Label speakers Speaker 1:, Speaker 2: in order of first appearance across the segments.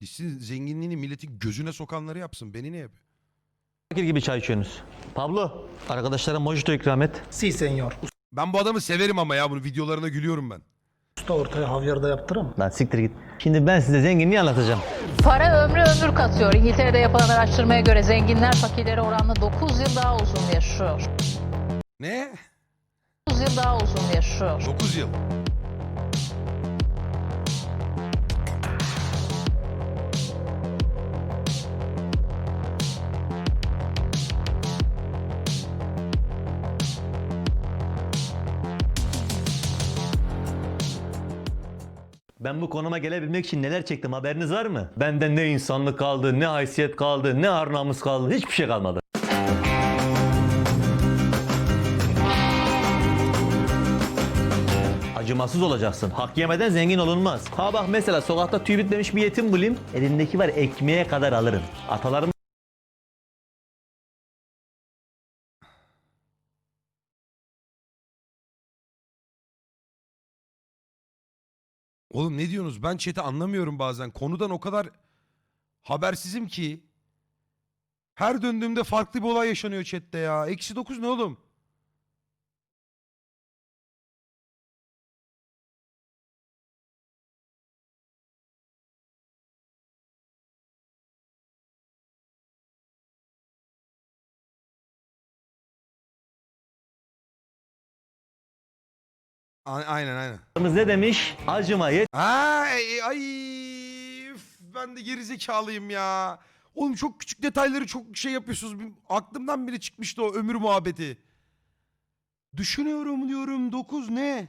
Speaker 1: Gitsin zenginliğini milletin gözüne sokanları yapsın. Beni ne yapıyor?
Speaker 2: Fakir gibi çay içiyorsunuz. Pablo, arkadaşlara mojito ikram et.
Speaker 3: Si senyor.
Speaker 1: Ben bu adamı severim ama ya bunu videolarına gülüyorum ben.
Speaker 3: Usta ortaya havyarda yaptırım.
Speaker 2: Lan siktir git. Şimdi ben size zenginliği anlatacağım.
Speaker 4: Para ömrü ömür katıyor. İngiltere'de yapılan araştırmaya göre zenginler fakirlere oranla 9 yıl daha uzun yaşıyor.
Speaker 1: Ne?
Speaker 4: 9 yıl daha uzun yaşıyor.
Speaker 1: 9 yıl.
Speaker 2: Ben bu konuma gelebilmek için neler çektim haberiniz var mı? Benden ne insanlık kaldı, ne haysiyet kaldı, ne ar namus kaldı, hiçbir şey kalmadı. Acımasız olacaksın. Hak yemeden zengin olunmaz. Ha bak mesela sokakta tüy bitmemiş bir yetim bulayım. Elindeki var ekmeğe kadar alırım. Atalarım
Speaker 1: Oğlum ne diyorsunuz? Ben chat'i anlamıyorum bazen. Konudan o kadar habersizim ki. Her döndüğümde farklı bir olay yaşanıyor chatte ya. Eksi 9 ne oğlum? A- Aynen aynen.
Speaker 2: ne demiş? Acıma yet
Speaker 1: Ay, ay üf, ben de gerizekalıyım ya. Oğlum çok küçük detayları çok şey yapıyorsunuz. Bir- Aklımdan bile çıkmıştı o ömür muhabbeti. Düşünüyorum diyorum 9 ne?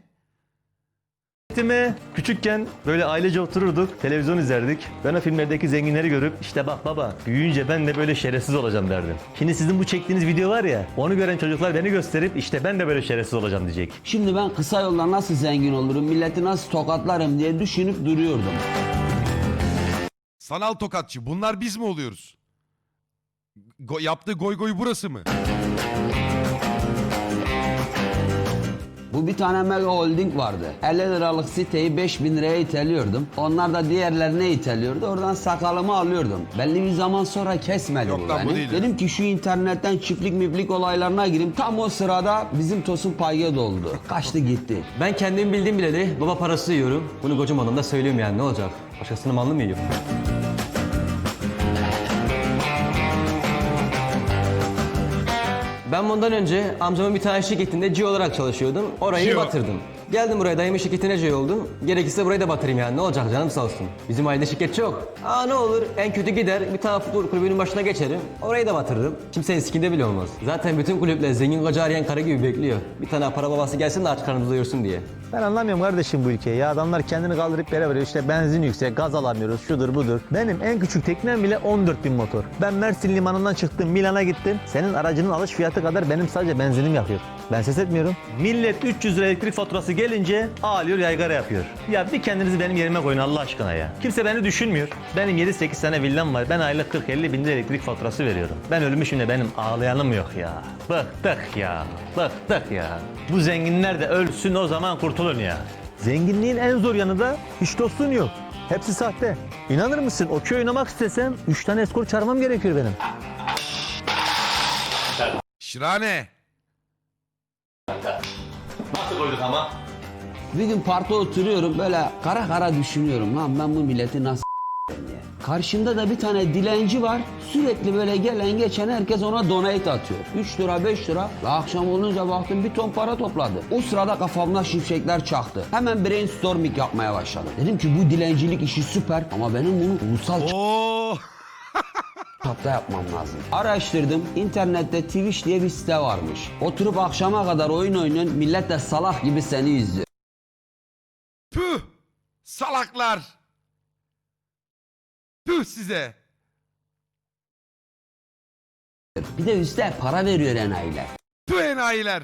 Speaker 2: Yetime küçükken böyle ailece otururduk, televizyon izlerdik. Ben o filmlerdeki zenginleri görüp işte bak baba büyüyünce ben de böyle şerefsiz olacağım derdim. Şimdi sizin bu çektiğiniz video var ya onu gören çocuklar beni gösterip işte ben de böyle şerefsiz olacağım diyecek.
Speaker 5: Şimdi ben kısa yolla nasıl zengin olurum, milleti nasıl tokatlarım diye düşünüp duruyordum.
Speaker 1: Sanal tokatçı. Bunlar biz mi oluyoruz? Go- yaptığı goy goy burası mı?
Speaker 5: Bu bir tane mega holding vardı. 50 liralık siteyi 5000 liraya iteliyordum. Onlar da diğerlerine iteliyordu. Oradan sakalımı alıyordum. Belli bir zaman sonra kesmedi
Speaker 1: Yok
Speaker 5: bu
Speaker 1: lan bu
Speaker 5: beni.
Speaker 1: değil.
Speaker 5: Dedim ki şu internetten çiftlik miplik olaylarına gireyim. Tam o sırada bizim Tosun Payge doldu. Kaçtı gitti.
Speaker 6: Ben kendim bildiğim bileli baba parası yiyorum. Bunu kocamanım da söylüyorum yani ne olacak? Başkasının malını mı yiyorum? Ben bundan önce amcamın bir tane şirketinde C olarak çalışıyordum. Orayı
Speaker 1: Geo.
Speaker 6: batırdım. Geldim buraya dayımın şirketine C oldum. Gerekirse burayı da batırayım yani ne olacak canım sağ olsun. Bizim ailede şirket çok. Aa ne olur en kötü gider bir tane futbol kulübünün başına geçerim. Orayı da batırırım. Kimsenin sikinde bile olmaz. Zaten bütün kulüpler zengin koca arayan karı gibi bekliyor. Bir tane para babası gelsin de aç karnımızı doyursun diye.
Speaker 2: Ben anlamıyorum kardeşim bu ülkeyi ya. Adamlar kendini kaldırıp yere veriyor. İşte benzin yüksek, gaz alamıyoruz, şudur budur. Benim en küçük teknem bile 14 bin motor. Ben Mersin limanından çıktım, Milan'a gittim. Senin aracının alış fiyatı kadar benim sadece benzinim yakıyor. Ben ses etmiyorum. Millet 300 lira elektrik faturası gelince ağlıyor yaygara yapıyor. Ya bir kendinizi benim yerime koyun Allah aşkına ya. Kimse beni düşünmüyor. Benim 7-8 tane villam var. Ben aylık 40-50 bin lira elektrik faturası veriyorum. Ben ölmüşüm de benim ağlayanım yok ya. Bıktık ya. Bıktık ya. Bu zenginler de ölsün o zaman kurtulun ya. Zenginliğin en zor yanı da hiç dostun yok. Hepsi sahte. İnanır mısın okey oynamak istesem 3 tane eskor çağırmam gerekiyor benim.
Speaker 1: Şirane.
Speaker 2: Nasıl koyduk ama?
Speaker 5: Bir gün parkta oturuyorum böyle kara kara düşünüyorum lan ben bu milleti nasıl. Karşımda da bir tane dilenci var. Sürekli böyle gelen geçen herkes ona donate atıyor. 3 lira 5 lira. Ve akşam olunca baktım bir ton para topladı. O sırada kafamda şimşekler çaktı. Hemen brainstorming yapmaya başladım. Dedim ki bu dilencilik işi süper ama benim bunu ulusal
Speaker 1: Oo.
Speaker 5: çapta yapmam lazım. Araştırdım. İnternette Twitch diye bir site varmış. Oturup akşama kadar oyun oynuyorsun. Millet de salak gibi seni izliyor.
Speaker 1: Püh. Salaklar. Püh size.
Speaker 5: Bir de üstte para veriyor enayiler.
Speaker 1: Püh enayiler.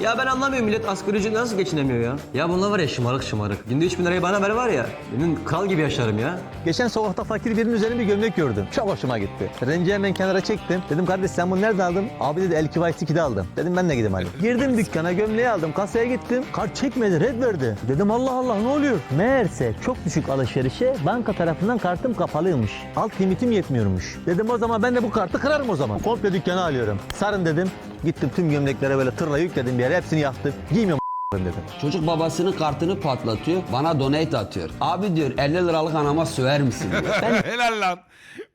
Speaker 6: Ya ben anlamıyorum millet asgari ücretle nasıl geçinemiyor ya? Ya bunlar var ya şımarık şımarık. Günde 3 bin lirayı bana ver var ya. Benim kral gibi yaşarım ya.
Speaker 2: Geçen sokakta fakir birinin üzerine bir gömlek gördüm. Çok hoşuma gitti. Renci hemen kenara çektim. Dedim kardeş sen bunu nerede aldın? Abi dedi El Kivays 2'de aldım. Dedim ben de gideyim hadi. Girdim dükkana gömleği aldım. Kasaya gittim. Kart çekmedi red verdi. Dedim Allah Allah ne oluyor? Meğerse çok düşük alışverişe banka tarafından kartım kapalıymış. Alt limitim yetmiyormuş. Dedim o zaman ben de bu kartı kırarım o zaman. Komple dükkanı alıyorum. Sarın dedim. Gittim tüm gömleklere böyle tırla yükledim bir yere. Hepsini yaktım. Giymiyorum dedim.
Speaker 5: Çocuk babasının kartını patlatıyor. Bana donate atıyor. Abi diyor 50 liralık anama söver misin diyor. Ben
Speaker 1: Helal lan.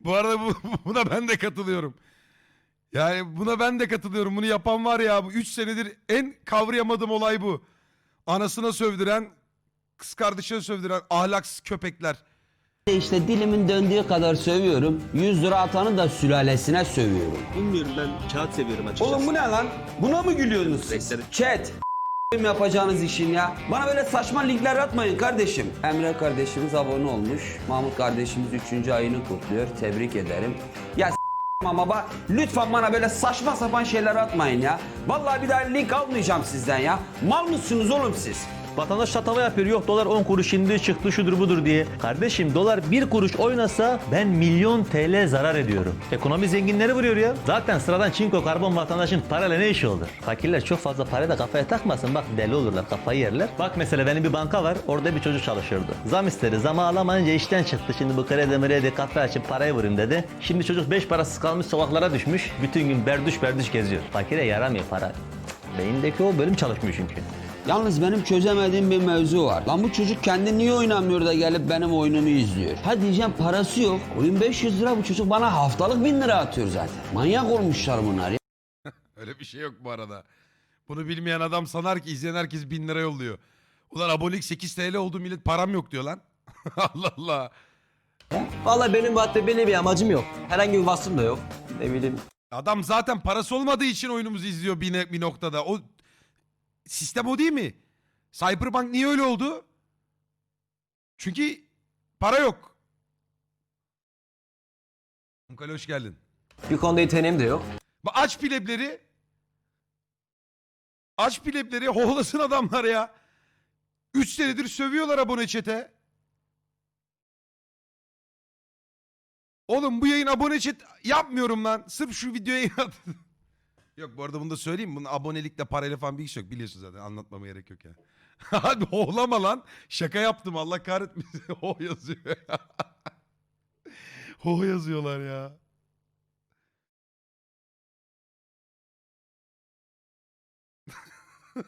Speaker 1: Bu arada bu, buna ben de katılıyorum. Yani buna ben de katılıyorum. Bunu yapan var ya bu 3 senedir en kavrayamadığım olay bu. Anasına sövdüren, kız kardeşine sövdüren ahlaksız köpekler.
Speaker 5: İşte dilimin döndüğü kadar sövüyorum. 100 lira atanı da sülalesine sövüyorum.
Speaker 2: Bilmiyorum ben kağıt seviyorum açıkçası.
Speaker 5: Oğlum bu ne lan? Buna mı gülüyorsunuz siz? Chat. yapacağınız işin ya. Bana böyle saçma linkler atmayın kardeşim. Emre kardeşimiz abone olmuş. Mahmut kardeşimiz 3. ayını kutluyor. Tebrik ederim. Ya ama bak lütfen bana böyle saçma sapan şeyler atmayın ya. Vallahi bir daha link almayacağım sizden ya. Mal mısınız oğlum siz?
Speaker 2: Vatandaş tatava yapıyor. Yok dolar 10 kuruş şimdi çıktı şudur budur diye. Kardeşim dolar 1 kuruş oynasa ben milyon TL zarar ediyorum. Ekonomi zenginleri vuruyor ya. Zaten sıradan çinko karbon vatandaşın parayla ne işi olur? Fakirler çok fazla parayı da kafaya takmasın. Bak deli olurlar kafayı yerler. Bak mesela benim bir banka var. Orada bir çocuk çalışıyordu. Zam istedi. Zamı alamayınca işten çıktı. Şimdi bu kredi mredi kafe açıp parayı vurayım dedi. Şimdi çocuk 5 parasız kalmış sokaklara düşmüş. Bütün gün berduş berduş geziyor. Fakire yaramıyor para. Beyindeki o bölüm çalışmıyor çünkü.
Speaker 5: Yalnız benim çözemediğim bir mevzu var. Lan bu çocuk kendi niye oynamıyor da gelip benim oyunumu izliyor? Ha diyeceğim parası yok. Oyun 500 lira bu çocuk bana haftalık 1000 lira atıyor zaten. Manyak olmuşlar bunlar ya.
Speaker 1: Öyle bir şey yok bu arada. Bunu bilmeyen adam sanar ki izleyen herkes bin lira yolluyor. Ulan abonelik 8 TL oldu millet param yok diyor lan. Allah Allah.
Speaker 6: Vallahi benim bu hayatta belli bir amacım yok. Herhangi bir vasfım da yok. Ne bileyim.
Speaker 1: Adam zaten parası olmadığı için oyunumuzu izliyor bir, ne- bir noktada. O sistem o değil mi? Cyberpunk niye öyle oldu? Çünkü para yok. Mukale hoş geldin.
Speaker 6: Bir konuda yeteneğim de yok.
Speaker 1: Bak Aç plebleri. Aç plebleri hohlasın adamlar ya. 3 senedir sövüyorlar abone çete. Oğlum bu yayın abone chat yapmıyorum lan. Sırf şu videoya yat. Yok bu arada bunu da söyleyeyim. Bunun abonelikle parayla falan bir iş yok. Biliyorsun zaten anlatmama gerek yok ya. Hadi hohlama lan. Şaka yaptım Allah kahretmesin. Ho yazıyor ya. Ho yazıyorlar ya.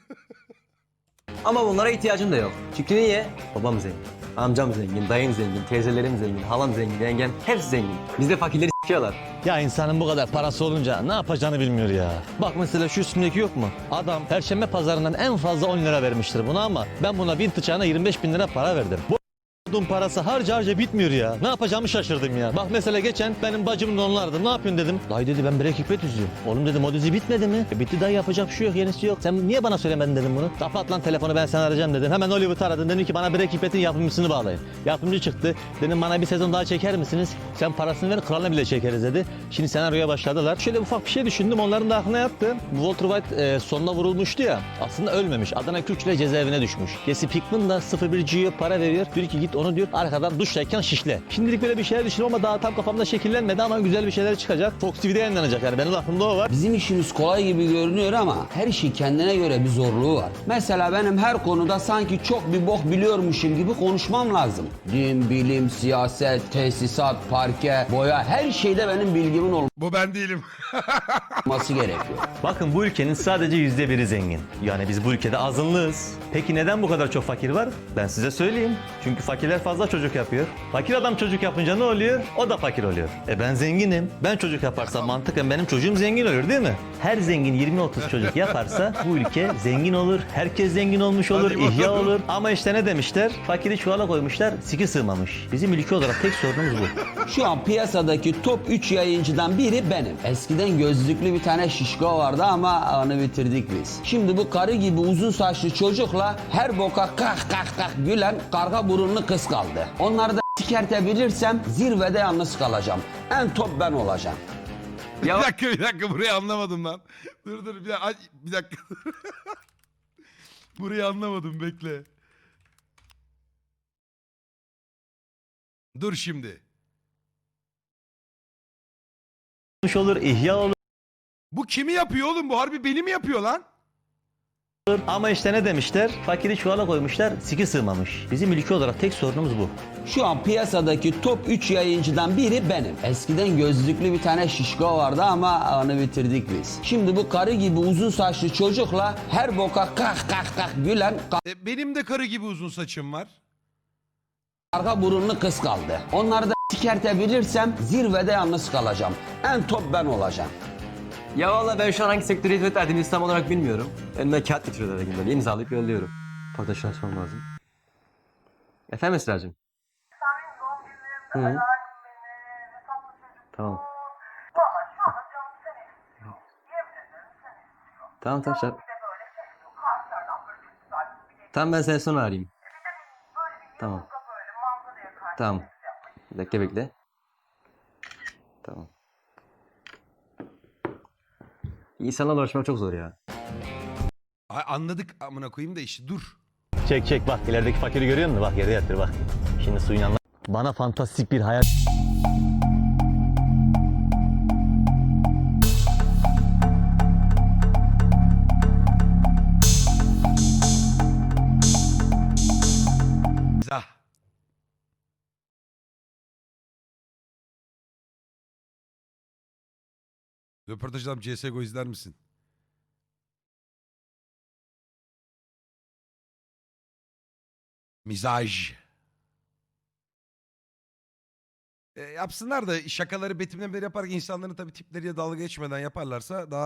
Speaker 6: Ama bunlara ihtiyacım da yok. Çünkü niye? Babam zengin. Amcam zengin, dayım zengin, teyzelerim zengin, halam zengin, yengem hepsi zengin. Bizde fakirleri s**iyorlar.
Speaker 2: Ya insanın bu kadar parası olunca ne yapacağını bilmiyor ya. Bak mesela şu üstündeki yok mu? Adam perşembe pazarından en fazla 10 lira vermiştir buna ama ben buna bin tıçağına 25 bin lira para verdim. Bu a**duğum parası harca harca bitmiyor ya. Ne yapacağımı şaşırdım ya. Bak mesela geçen benim bacımın onlardı. Ne yapıyorsun dedim. Dayı dedi ben Breaking Bad izliyorum. Oğlum dedim o dizi bitmedi mi? E, bitti dayı yapacak bir şey yok yenisi yok. Sen niye bana söylemedin dedim bunu. Kapat lan telefonu ben seni arayacağım dedim. Hemen Hollywood aradım. Dedim ki bana Breaking Bad'in yapımcısını bağlayın. Yapımcı çıktı. Dedim bana bir sezon daha çeker misiniz? Sen parasını ver kralına bile çekeriz dedi. Şimdi senaryoya başladılar. Şöyle ufak bir şey düşündüm. Onların da aklına yattı. Walter White e, sonuna vurulmuştu ya. Aslında ölmemiş. Adana Kürç ile cezaevine düşmüş. Jesse Pinkman da 01 G'ye para veriyor. Diyor ki git onu diyor arkadan duştayken şişle. Şimdilik böyle bir şeyler düşünüyorum ama daha tam kafamda şekillenmedi ama güzel bir şeyler çıkacak. Fox TV'de yayınlanacak yani benim aklımda o var.
Speaker 5: Bizim işimiz kolay gibi görünüyor ama her şey kendine göre bir zorluğu var. Mesela benim her konuda sanki çok bir bok biliyormuşum gibi konuşmam lazım. Din, bilim, siyaset, tesisat, parke, boya her şeyde benim bilgimin
Speaker 1: Bu ben değilim.
Speaker 5: olması gerekiyor.
Speaker 2: Bakın bu ülkenin sadece yüzde biri zengin. Yani biz bu ülkede azınlığız. Peki neden bu kadar çok fakir var? Ben size söyleyeyim. Çünkü fakirler fazla çocuk yapıyor. Fakir adam çocuk yapınca ne oluyor? O da fakir oluyor. E ben zenginim. Ben çocuk yaparsam mantıken benim çocuğum zengin olur değil mi? Her zengin 20-30 çocuk yaparsa bu ülke zengin olur. Herkes zengin olmuş olur.
Speaker 1: Hadi
Speaker 2: ihya
Speaker 1: bakalım.
Speaker 2: olur. Ama işte ne demişler? Fakiri çuvala koymuşlar. Siki sığmamış. Bizim ülke olarak tek sorunumuz bu.
Speaker 5: Şu an piyasadaki top 3 yayıncıdan biri benim. Eskiden gözlüklü bir tane şişko vardı ama onu bitirdik biz. Şimdi bu karı gibi uzun saçlı çocukla her boka kah kah kah gülen karga burunlu kız kaldı. Onları da sikertebilirsem zirvede yalnız kalacağım. En top ben olacağım.
Speaker 1: bir
Speaker 6: Ya
Speaker 1: dakika bir dakika burayı anlamadım lan. Dur dur bir dakika. Ay, Bir dakika. burayı anlamadım bekle. Dur şimdi.
Speaker 2: olur, ihya olur.
Speaker 1: Bu kimi yapıyor oğlum? Bu harbi beni mi yapıyor lan?
Speaker 2: Ama işte ne demişler? Fakiri çuvala koymuşlar, siki sığmamış. Bizim ülke olarak tek sorunumuz bu.
Speaker 5: Şu an piyasadaki top 3 yayıncıdan biri benim. Eskiden gözlüklü bir tane şişko vardı ama onu bitirdik biz. Şimdi bu karı gibi uzun saçlı çocukla her boka kah kah kah gülen
Speaker 1: E, benim de karı gibi uzun saçım var.
Speaker 5: karga burunlu kız kaldı. Onları da sikertebilirsem zirvede yalnız kalacağım. En top ben olacağım.
Speaker 6: Ya valla ben şu an hangi sektöre hizmet verdiğini tam olarak bilmiyorum. Önüme kağıt getiriyorlar her gün böyle imzalayıp yolluyorum. Şunu açmam lazım. Efendim Esra'cığım? Hı. Tamam. Tamam tamam şart. Tamam ben seni sonra arayayım. Tamam. Tamam. Bekle bekle. Tamam. İnsanlarla uğraşmak çok zor ya.
Speaker 1: Ay, anladık amına koyayım da işte dur.
Speaker 2: Çek çek bak ilerideki fakiri görüyor musun? Bak yerde yatır bak. Şimdi suyun yanına. Bana fantastik bir hayal
Speaker 1: Röportaj adam CSGO izler misin? Mizaj. E, yapsınlar da şakaları betimlemeleri yaparken insanların tabii tipleriyle dalga geçmeden yaparlarsa daha